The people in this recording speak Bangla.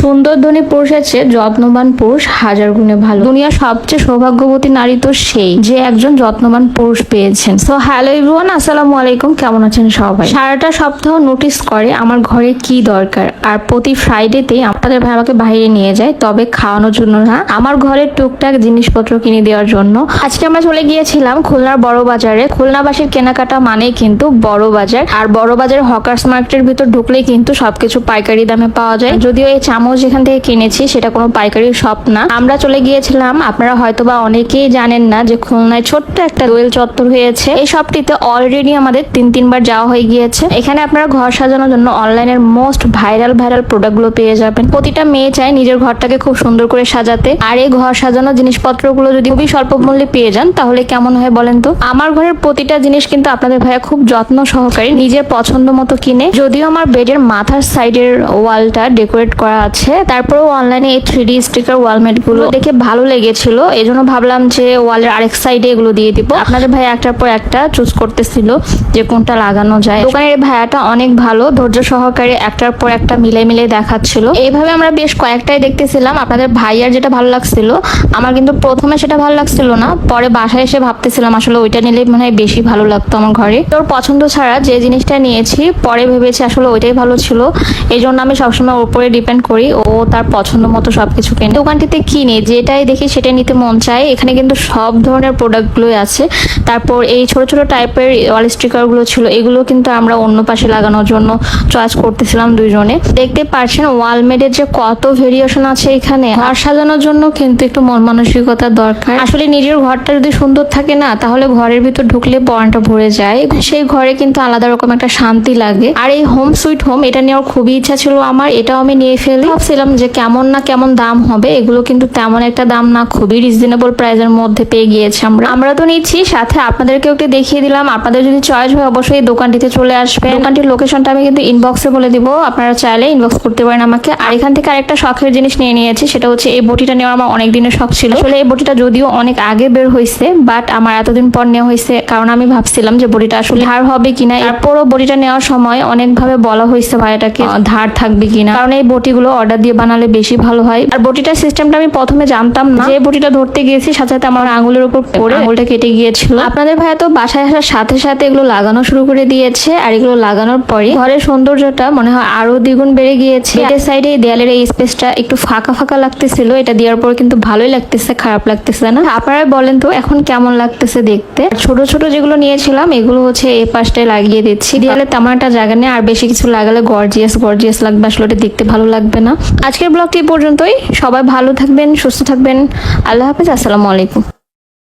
সুন্দর ধনী পুরুষের চেয়ে যত্নবান পুরুষ, হাজার গুণে ভালো। দুনিয়ার সবচেয়ে সৌভাগ্যবতী নারী তো সেই, যে একজন যত্নবান পুরুষ পেয়েছেন। সো হ্যালো এভরিওয়ান আসসালামু আলাইকুম, কেমন আছেন সবাই? সারাটা সপ্তাহ নোটিস করে আমার ঘরে কি দরকার, আর প্রতি ফ্রাইডেতেই আপনাদের ভাই আমাকে বাইরে নিয়ে যায়, তবে খাওয়ানোর জন্য না, আমার ঘরের টুকটাক জিনিসপত্র কিনে দেওয়ার জন্য। আজকে আমরা চলে গিয়েছিলাম খুলনার বড় বাজারে। খুলনাবাসীর কেনাকাটা মানেই কিন্তু বড় বাজার, আর বড় বাজার হকার্স মার্কেটের ভিতর ঢুকলেই কিন্তু সবকিছু পাইকারি দামে পাওয়া যায়। যদিও এই চামচ যেখান থেকে কিনেছি, সেটা কোনো পাইকারি শপ না। আমরা চলে গিয়েছিলাম, আপনারা হয়তোবা অনেকেই জানেন না যে খুলনায় ছোট্ট একটা দোয়েল চত্বর হয়েছে। এই শপটিতে অলরেডি আমাদের তিন, তিনবার যাওয়া হয়ে গিয়েছে। এখানে আপনারা ঘর সাজানোর জন্য অনলাইনের মোস্ট ভাইরাল ভাইরাল প্রোডাক্টগুলো পেয়ে যাবেন। প্রতিটা মেয়ে চায় নিজের ঘরটাকে খুব সুন্দর করে সাজাতে। আর এই ঘর সাজানো জিনিসপত্রগুলো যদি খুবই স্বল্প মূল্যে পেয়ে যান, তাহলে কেমন হয় বলেন তো? আমার ঘরের প্রতিটা জিনিস কিন্তু আপনাদের ভাইয়া খুব যত্ন সহকারে নিজের পছন্দ মতো কিনে, যদিও আমার বেডের মাথার সাইডের ওয়ালটা ডেকোরেট করা আছে। তারপরেও অনলাইনে এই থ্রি ডি স্টিকার ওয়ালমেটগুলো দেখে ভালো লেগেছিল। এই জন্য ভাবলাম যে ওয়ালের আরেক সাইডে এগুলো দিয়ে দিব। আপনাদের ভাই একটার পর একটা চুজ করতেছিল যে কোনটা লাগানো যায়। দোকানের ভাইয়াটা অনেক ভালো, ধৈর্য সহকারে একটার পর একটা মিলে মিলে দেখাচ্ছিল। এইভাবে আমরা বেশ কয়েকটাই দেখতেছিলাম। আপনাদের ভাইয়ার যেটা ভালো লাগছিল, আমার কিন্তু প্রথমে সেটা ভালো লাগছিল না। পরে বাসায় এসে ভাবতেছিলাম, আসলে ওইটা নিলে মনে হয় বেশি ভালো লাগতো আমার ঘরে। তোর পছন্দ ছাড়া যে জিনিসটা নিয়েছি, পরে ভেবেছি আসলে ওইটাই ভালো ছিল। এই জন্য আমি সবসময় ওপরে ডিপেন্ড করি। ও তার পছন্দ মতো সবকিছু কেনে। দোকানটিতে কিনে, যেটাই দেখি সেটাই নিতে মন চায়। এখানে কিন্তু সব ধরনের প্রোডাক্টগুলোই আছে। তারপর এই ছোট ছোট টাইপের ওয়াল স্টিকারগুলো ছিল, এগুলো কিন্তু আমরা অন্য পাশে লাগানোর জন্য চয়েস করতেছিলাম দুইজনে। দেখতে পাচ্ছেন ওয়ালমেডের যে কত ভেরিয়েশন আছে এখানে। ঘর সাজানোর জন্য কিন্তু একটু মন মানসিকতার দরকার। আসলে নিজের ঘরটা যদি সুন্দর থাকে না, তাহলে ঘরের ভিতর ঢুকলে পড়াটা ভরে যায়। সেই ঘরে কিন্তু আলাদা রকম একটা শান্তি লাগে। আর এই হোম সুইট হোম এটা নেওয়ার খুবই ইচ্ছা ছিল আমার, এটাও আমি নিয়ে ফেলি। ভাবছিলাম যে কেমন না কেমন দাম হবে, এগুলো কিন্তু তেমন একটা দাম না, খুবই রিজনেবল প্রাইসের মধ্যে পেয়ে গিয়েছি আমরা। আমরা তো নিচ্ছি, সাথে আপনাদেরকেও একটু দেখিয়ে দিলাম। আপনাদের যদি চয়েস হয়, অবশ্যই দোকানটিতে চলে আসবে দোকানটির লোকেশনটা আমি কিন্তু ইনবক্সে বলে দিব, আপনারা চাইলে ইনবক্স করতে পারেন আমাকে। আর এখান থেকে আরেকটা শখের জিনিস নিয়ে নিয়েছি, সেটা হচ্ছে এই বটিটা নেওয়ার আমার অনেক দিনের শখ ছিল। আসলে এই বটিটা যদিও অনেক আগে বের হয়েছে বাট আমার এতদিন পর নেওয়া হয়েছে, কারণ আমি ভাবছিলাম যে বডিটা আসলে ধার হবে কিনা। এরপরও বডিটা নেওয়ার সময় অনেকভাবে বলা হয়েছে ভাইটাকে ধার থাকবে কিনা। কারণ এই বটিগুলো অর্ডার দিয়ে বানালে বেশি ভালো হয়। আর বটিটার সিস্টেমটা আমি প্রথমে জানতাম না। যে বটিটা ধরতে গিয়েছি সাথে সাথে আমার আঙুলের উপর পড়ে আঙুলটা কেটে গিয়েছিল। আপনাদের ভাইয়া তো বাসায় আসার সাথে সাথে এগুলো লাগানো শুরু করে দিয়েছে আর এগুলো লাগানোর পরে ঘরের সৌন্দর্যটা মনে হয় আরও দ্বিগুণ বেড়ে গিয়েছে। বেডের সাইডে দেয়ালের এই স্পেসটা একটু ফাঁকা ফাঁকা লাগতেছিল এটা দেওয়ার পর কিন্তু ভালোই লাগতেছে খারাপ লাগতেছে না? আপনারা বলেন তো এখন কেমন লাগতেছে দেখতে? ছোট ছোট যেগুলো নিয়েছিলাম এগুলো হচ্ছে এই পাশটায় লাগিয়ে দিচ্ছি। দেয়ালে তেমন একটা জায়গা নেই আর বেশি কিছু লাগালে গর্জিয়াস গর্জিয়াস লাগবে আসলে ওটা দেখতে ভালো লাগবে না। আজকের ব্লগটি পর্যন্তই। সবাই ভালো থাকবেন সুস্থ থাকবেন। আল্লাহ হাফিজ আসসালামু আলাইকুম।